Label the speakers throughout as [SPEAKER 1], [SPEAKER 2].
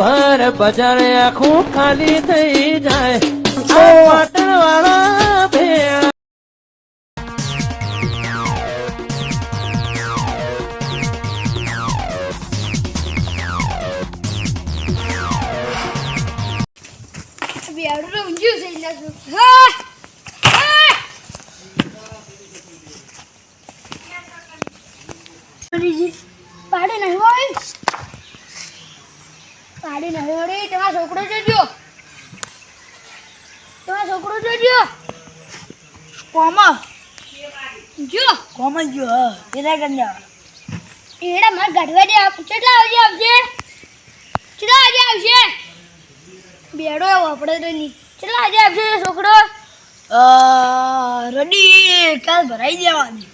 [SPEAKER 1] ભર બજાર આખું ખાલી થઈ જાય. પાટણ વાળા ભેળા.
[SPEAKER 2] બેડું ઊંઘ્યું છે એના શું હા હા બીજી પાડે નહીં હોય પાડે નહીં હોય તમારો છોકરો જોજો તમારો છોકરો જોજો
[SPEAKER 3] કોમા
[SPEAKER 2] જો
[SPEAKER 3] કોમા જો એના કન્યા
[SPEAKER 2] એડા માર ગાડવા દે આપ કેટલા વાગે આવશે? કેટલા વાગે આવજે બેડો આપણે તો નહીં. કેટલા વાગે આવશે છોકરો?
[SPEAKER 3] રડી કાલ ભરાઈ દેવાની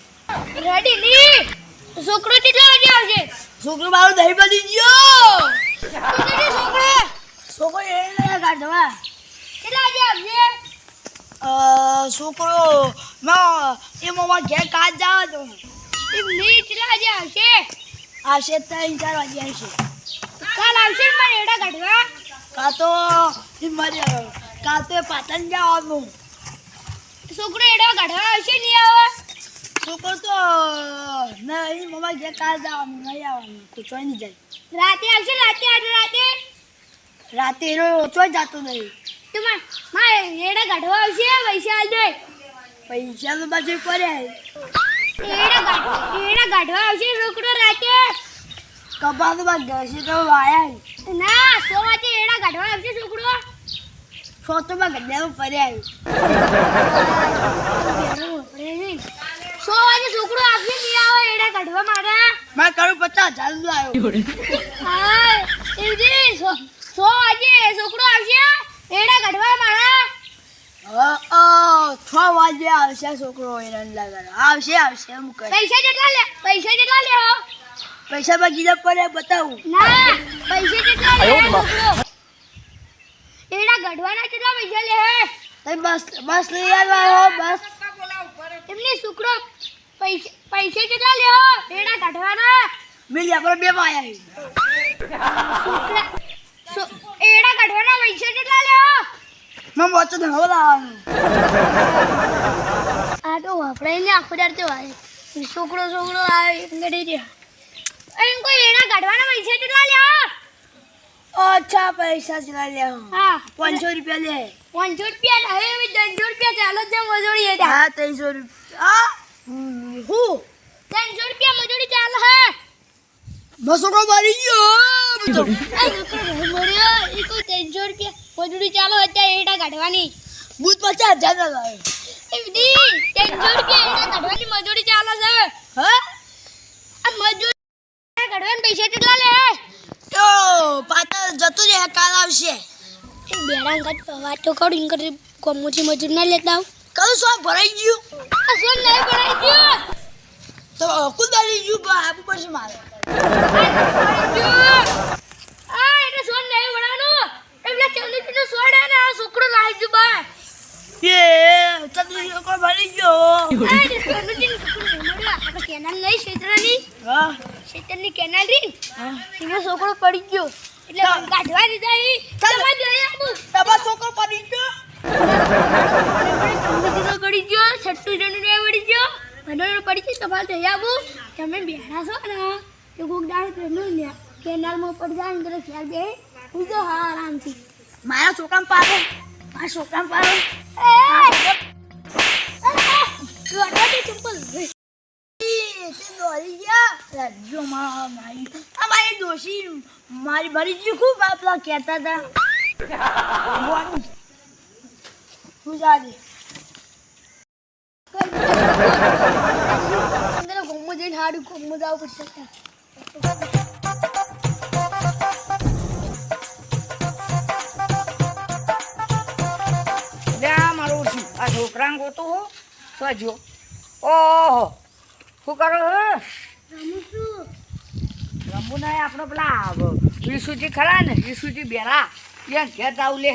[SPEAKER 2] રેડી ની છોકરો કેટલા વાગે આવશે?
[SPEAKER 3] છોકરો મારું દહીં બની ગયો.
[SPEAKER 2] છોકરો
[SPEAKER 3] છોકરો એને કાઢવા
[SPEAKER 2] કેટલા વાગે આવશે
[SPEAKER 3] અ, છોકરો માં એ મમ્મા ઘેર કાચ જાવ તો
[SPEAKER 2] એમ નહીં કેટલા વાગે આવશે
[SPEAKER 3] આવશે ત્રણ ચાર વાગે આવશે
[SPEAKER 2] કાલ આવશે ને મારે એડા કાઢવા
[SPEAKER 3] કાં તો મારી કાં તો પાટણ
[SPEAKER 2] છોકરો એડા કાઢવા આવશે નહીં આવે?
[SPEAKER 3] છોકરો તો ના એ મમ્મા ઘેર કાચ જવાનું નહીં આવવાનું કોઈ નહીં જાય.
[SPEAKER 2] રાતે આવશે રાતે આજે રાતે?
[SPEAKER 3] રાતે એનો ઓછો જતો નહીં.
[SPEAKER 2] તો માર એડા કાઢવા આવશે પૈસા આલ દે.
[SPEAKER 3] પૈસા તો બાજુ પડ્યા
[SPEAKER 2] એડા એડા કાઢવા આવશે છોકરો રાતે.
[SPEAKER 3] કપાસમાં તો વાયા
[SPEAKER 2] ના સો વાગે એડા કાઢવા આવશે છોકરો
[SPEAKER 3] સોતોમાં ગड्ढામાં પડ્યા
[SPEAKER 2] સો વાગે છોકરો આવશે નહીં આવે એડા કાઢવા મારા.
[SPEAKER 3] મેં કરું પચાસ ચાલુ આવ્યો.
[SPEAKER 2] હા સો વાગે છોકરો આવશે એડા કાઢવા મારા.
[SPEAKER 3] હવે છ વાગે આવશે છોકરો હેરાન લાગે આવશે આવશે એમ
[SPEAKER 2] પૈસા કેટલા લે પૈસા કેટલા લે હો.
[SPEAKER 3] પૈસા બાકી કીધા પડે બતાવું.
[SPEAKER 2] ના પૈસા કેટલા લે એડા કાઢવાના કેટલા પૈસા લે હે.
[SPEAKER 3] બસ બસ લઈ આવ્યા હો બસ.
[SPEAKER 2] એમને છોકરો પૈસા કેટલા લ્યો એડા કાઢવાના?
[SPEAKER 3] મિલ આપણે બે
[SPEAKER 2] પાયા એડા કાઢવાના? પૈસા કેટલા લે હો
[SPEAKER 3] મેં વચ્ચે ધણો લાવવાનું.
[SPEAKER 2] આ તો વાપરાય ને આખો દાડ તો છોકરો છોકરો આવે ગડી રહ્યા એમ કોઈ એડા કાઢવાના? પૈસા કેટલા લ્યો
[SPEAKER 3] અચ્છા પૈસા ચલા લે
[SPEAKER 2] હા.
[SPEAKER 3] પાંચસો રૂપિયા લે.
[SPEAKER 2] પાંચસો રૂપિયા હવે ત્રણસો રૂપિયા ચાલો જ મજૂરી
[SPEAKER 3] હા ત્રણસો રૂપિયા હા.
[SPEAKER 2] ત્રણસો રૂપિયા મજૂરી ચાલે હે.
[SPEAKER 3] બસો કો મારી ગયો.
[SPEAKER 2] ઘરે એ કોઈ ત્રણસો રૂપિયા મજૂરી ચાલો અત્યારે એટા કાઢવાની.
[SPEAKER 3] ભૂત પચાસ હજાર ના લાવ્યો
[SPEAKER 2] એ બધી ત્રણસો રૂપિયા એટા કાઢવાની મજૂરી ચાલે છે
[SPEAKER 3] હ?
[SPEAKER 2] આ મજૂરી કાઢવાના પૈસા કેટલા લે
[SPEAKER 3] તો પાછળ જતું રહે કાલ આવશે.
[SPEAKER 2] એ બેડા કાઢ વાતો કરું કરી કોમોથી મજૂર ના લેતા આવું.
[SPEAKER 3] કયું શું ભરાઈ ગયું
[SPEAKER 2] આ સોન નહીં ભરાઈ ગયો
[SPEAKER 3] તો કુદારી ગયું પણ આપવું પડશે મારે
[SPEAKER 2] આ એટલે સોન નહીં ભરાવાનું એટલે ચંદુજી નો સોડ હે ને આ છોકરો પડી ગયો. એટલે કાઢવા દીધા
[SPEAKER 3] છોકરો પડી ગયો?
[SPEAKER 2] છઠ્ઠુ જણનું ને પડી ગયો. ભણવાનું પડી ગયું તમારે જઈ આવું તમે બેઠા છો ને તો કોક દાડે પ્રેમનું ને કેનાલમાં પડી જાય ને તો ખ્યાલ બે હું તો હા આરામથી
[SPEAKER 3] મારા છોકરા પાડો મારા છોકરા પાડો ગયા રાજ્યો મારી આ મારી દોશી મારી ભરી ગઈ ખૂબ આપલા કહેતા હતા શું ચાલે
[SPEAKER 2] જઈને હાડું ઘૂમમાં જવું પડશે
[SPEAKER 4] આ છોકરાને ગોતો હો? તો ઓહો. શું કરો હો? રમવું નહીં આપણે પેલા વિશુજી ખરા ને? વિશુજી બેરા. ત્યાં ઘેર જાવું લે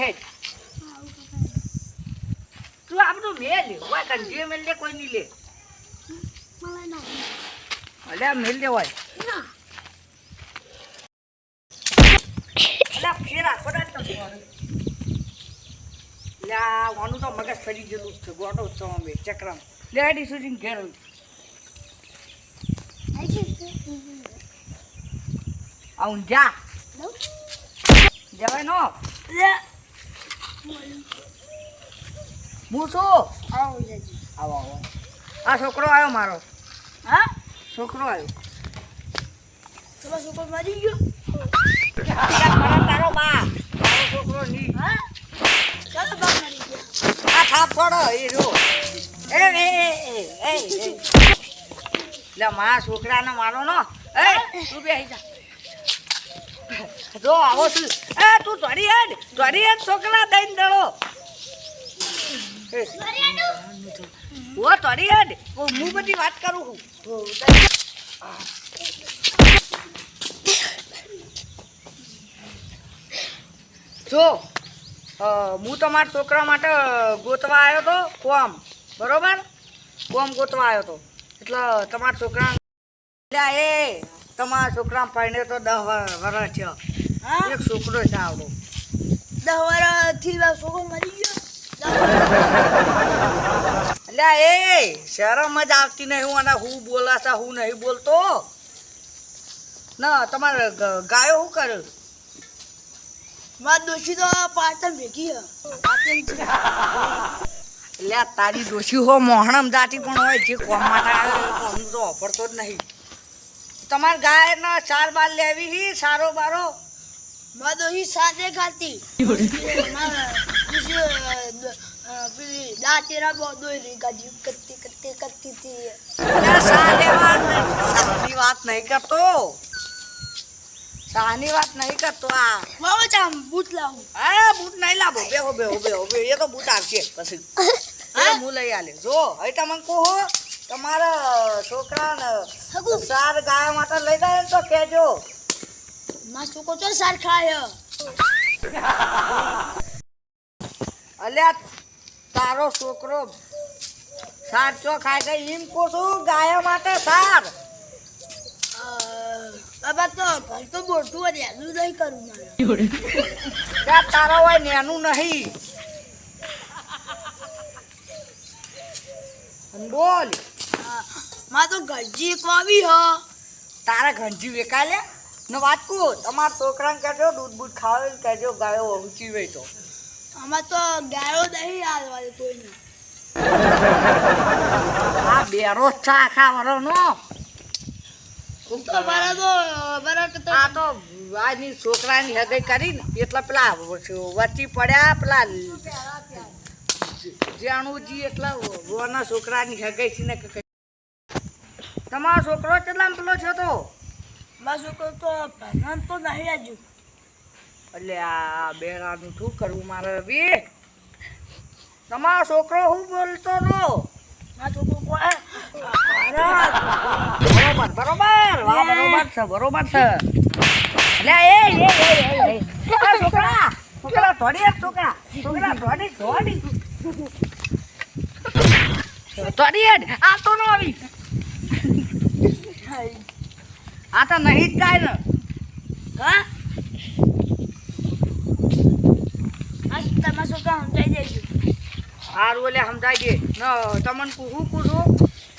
[SPEAKER 4] તું આપણું મેલ હોય કંજી મેલ દે કોઈ નહીં લે. અલે આ મેલ દે હોય અલે ફેરા કોડા તો લે વાનું તો મગજ ફરી ગયેલું છે. ગોટો છો અમે ચક્રમ લે આડી સુજીન જવાય નો? હું શું
[SPEAKER 3] આવો
[SPEAKER 4] આવો આ છોકરો આવ્યો મારો.
[SPEAKER 3] હા?
[SPEAKER 4] છોકરો આવ્યો
[SPEAKER 3] ચલો છોકરો મરી ગયો?
[SPEAKER 4] તારો બા. તારો છોકરો નહીં
[SPEAKER 3] હા? ચાલો બાપ મરી ગયો.
[SPEAKER 4] આ થાપ છોડો એ જો. એ એ એ એ લે મારા છોકરાને મારો નો. એ તું બે જા. જો આવો છું. એ તું ધરી હેડ ધરી હેડ છોકરા દઈને દળો ઓ હેડ. હું હું બધી વાત કરું છું. જો હું તમારા છોકરા માટે ગોતવા આવ્યો તો કોમ બરોબર? કોમ ગોતવા આવ્યો તો. એટલે તમારા છોકરા એ તમારા છોકરા પરણે તો દસ વર્ષ છે એક છોકરો છે આવડો.
[SPEAKER 3] દસ વર્ષથી છોકરો મરી ગયો?
[SPEAKER 4] એટલે એ શરમ જ આવતી નહીં હું અને હું બોલાતા હું નહીં બોલતો. ના તમારે ગાયો શું કર્યું
[SPEAKER 3] મારા દોશી તો પાટણ ભેગી હે
[SPEAKER 4] એટલે તારી દોશી હો મોહણમ જાતી પણ હોય જે કોમ માટે આવે કોમ તો વાપરતો જ નહીં. તમારે ગાયના ચાર બાર લેવી હી સારો બારો.
[SPEAKER 3] મારા દોશી સાથે ખાતી.
[SPEAKER 4] શાની વાત નહીં કરતો શાની વાત નહીં કરતો આ
[SPEAKER 3] બાબા ચામ બૂટ લાવું
[SPEAKER 4] આ બૂટ નહીં લાવો બેહો બેહો બે એ તો બૂટ પછી હા હું લઈ આલે જો હવે તમને કહો તમારા છોકરાને. સાર માટે લઈ જાય તો કેજો
[SPEAKER 3] મારો છોકરો તો સાર ખાય
[SPEAKER 4] અલ્યા તારો છોકરો સાર ચો ખાય છે એમ કોશું ગાય માટે સાર.
[SPEAKER 3] બાબા તો ઘર તો મોટું હોય એનું નહીં કરું મારે
[SPEAKER 4] ત્યાં તારો હોય નેનું નહીં. બોલ.
[SPEAKER 3] મારે તો ગરજી એક વાવી હ.
[SPEAKER 4] તારા ઘંટી વેકાય લે? ને વાત કહું તમારા છોકરાને કહેજો દૂધ બૂધ ખાવે કહેજો ગાયો ઊંચી હોય તો.
[SPEAKER 3] આમાં તો ગાયો નહીં હાલવા દે કોઈને.
[SPEAKER 4] આ બેરો ચા છે આખા વરોનો
[SPEAKER 3] તો મારા તો મારા તો
[SPEAKER 4] આ તો આજની છોકરાની હગાઈ કરીને એટલા પેલા વચ્ચે પડ્યા પેલા જાણુજી એટલા રોના છોકરાની હગાઈ છે ને તમારો છોકરો કેટલામાં પેલો છે તો?
[SPEAKER 3] મારો છોકરો તો ભણવાનું તો નહીં હજુ.
[SPEAKER 4] એટલે આ બેરાનું શું કરવું મારે રવિ તમારો છોકરો હું બોલતો હતો? બરોબર બરોબર. વાહ બરોબર છે બરોબર છે. એટલે એ એ એ એ, એ. આ છોકરા આ તો ન આવી. આ તો નહીં જ ને.
[SPEAKER 3] હા? તમારા છોકરા સમજાઈ દેજો.
[SPEAKER 4] સારું એટલે સમજાઈ દે. ન તમને શું પૂછું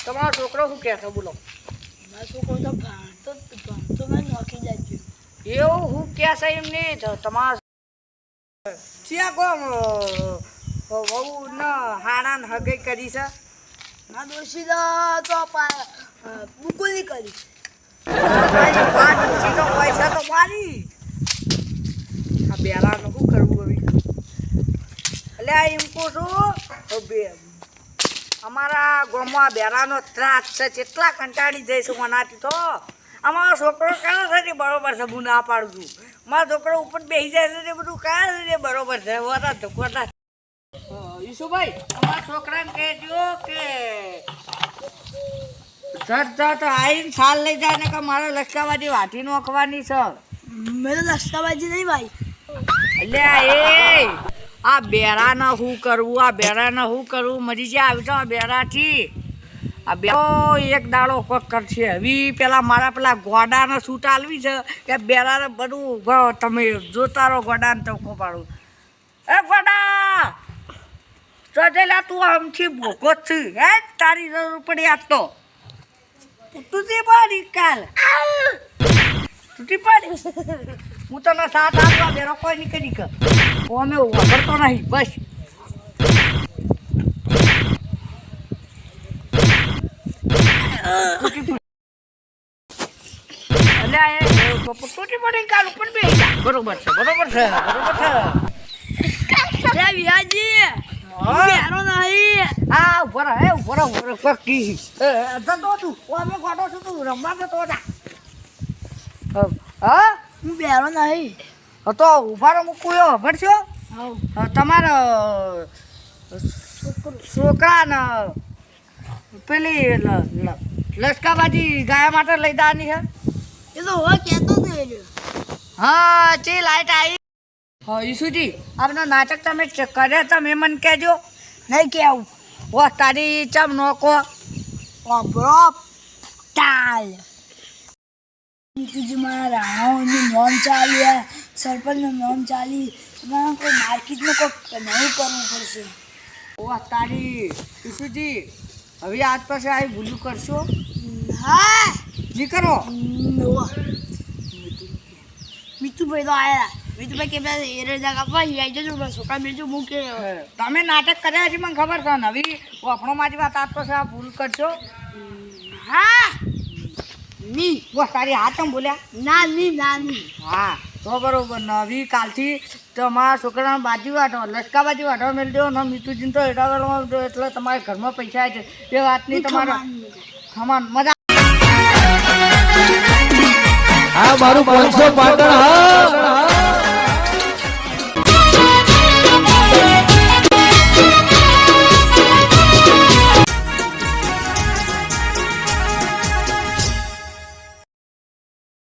[SPEAKER 4] તમારો છોકરો શું કહેતો બોલો.
[SPEAKER 3] મારો છોકરો તો ભણતો ભણતો મેં નોખી દેજો
[SPEAKER 4] એવું હું કહેશે એમ નહીં તમારા ત્યાં કોમ વહુ ન હાણા ને હગઈ કરી છે?
[SPEAKER 3] મારા દોશી તો બુકુલી કરી.
[SPEAKER 4] પૈસા તો મારી. આ બેલાનું એટલે એમ કહું છું. અમારા ગામમાં બેરાનો ત્રાસ છે. કેટલા કંટાળી જઈશું મનાતી તો. અમારો છોકરો કહે છે બરોબર છે હું ના પાડું છું. મારો છોકરો ઉપર બેસી જાય છે ને બધું કહે છે ને બરોબર છે. વરા તો ઈશુભાઈ અમારા છોકરાને કહેજો કે જટ જટ આવીને છાલ લઈ જાય ને કે મારે લશ્કાબાજી વાટી નોખવાની છે.
[SPEAKER 3] મેં તો લશ્કરબાજી નહીં ભાઈ.
[SPEAKER 4] એટલે એ આ બેરાના શું કરવું આ બેરાના શું કરવું મરી જાય આવી તો આ બેરાથી. આ બે એક દાડો કોક કરશે. હવે પેલા મારા પેલા ગોડાને સૂટ આલવી છે કે બેરાને બધું ઊભા તમે જોતા રહો ગોડાને તો પાડું. એ ગોડા! ચોટેલા તું આમથી ભોગો જ છે. હે તારી જરૂર પડી આજ તો. તૂટી પડી કાલ. તૂટી પડી. હું તને સાથ આપવા બેરો કોઈ નહીં કરી કર અમે વાપરતો નહીં બસ. તૂટી પડી. કાલ ઉપર બે બરોબર છે બરોબર છે બરોબર છે.
[SPEAKER 3] નહીં.
[SPEAKER 4] આ ઊભો રહે ઊભો રહે પક્કી જતો તું અમે ગોડો છું તું રમવા જા. હા, હા
[SPEAKER 3] બેરો નહીં.
[SPEAKER 4] હા, તો ઊભા રહો મૂકું ખબર
[SPEAKER 3] છો?
[SPEAKER 4] તમારો છોકરા. ને પેલી લસકાબાજી ગાયા માટે લઈ દાની છે
[SPEAKER 3] એ તો હવે કહેતો હતો
[SPEAKER 4] હા ચી લાઈટ આવી હા ઈસુજી આપનો નાટક તમે કર્યા તમે મને કહેજો.
[SPEAKER 3] નહીં કહેવું.
[SPEAKER 4] ઓ તારી ચમ નોકો
[SPEAKER 3] ઓ બ્રો નીતિજી મારા રાણાઓનું નોમ હે સરપંચનું નોમ ચાલી. તમારે કોઈ માર્કેટમાં કોઈ નવું કરવું પડશે?
[SPEAKER 4] ઓ તારી ઈશુજી હવે આજ પાસે આવી ભૂલું કરશો?
[SPEAKER 3] હા.
[SPEAKER 4] જી કરો.
[SPEAKER 3] મીઠુભાઈ તો આયા. મીઠુભાઈ કે પેલા એરે જા કાપવા આવી જજો મારા છોકરા બીજું મૂકે
[SPEAKER 4] તમે નાટક કર્યા છે મને ખબર છે. નવી વફણો મારી વાત આજ પાસે આ ભૂલ કરશો?
[SPEAKER 3] હા. ની
[SPEAKER 4] બસ તારી હાથ કેમ બોલ્યા?
[SPEAKER 3] ના ની ના ની
[SPEAKER 4] હા તો બરોબર નવી કાલથી તમારા છોકરાને બાજુ વાટો લસકા બાજુ વાટો મેળજો ને મીઠુજીને તો એડા વેળમાં એટલે તમારા ઘરમાં પૈસા આવે છે. એ વાતની તમારા ખમાન મજા
[SPEAKER 1] હા મારું પાંચસો પાટણ હા.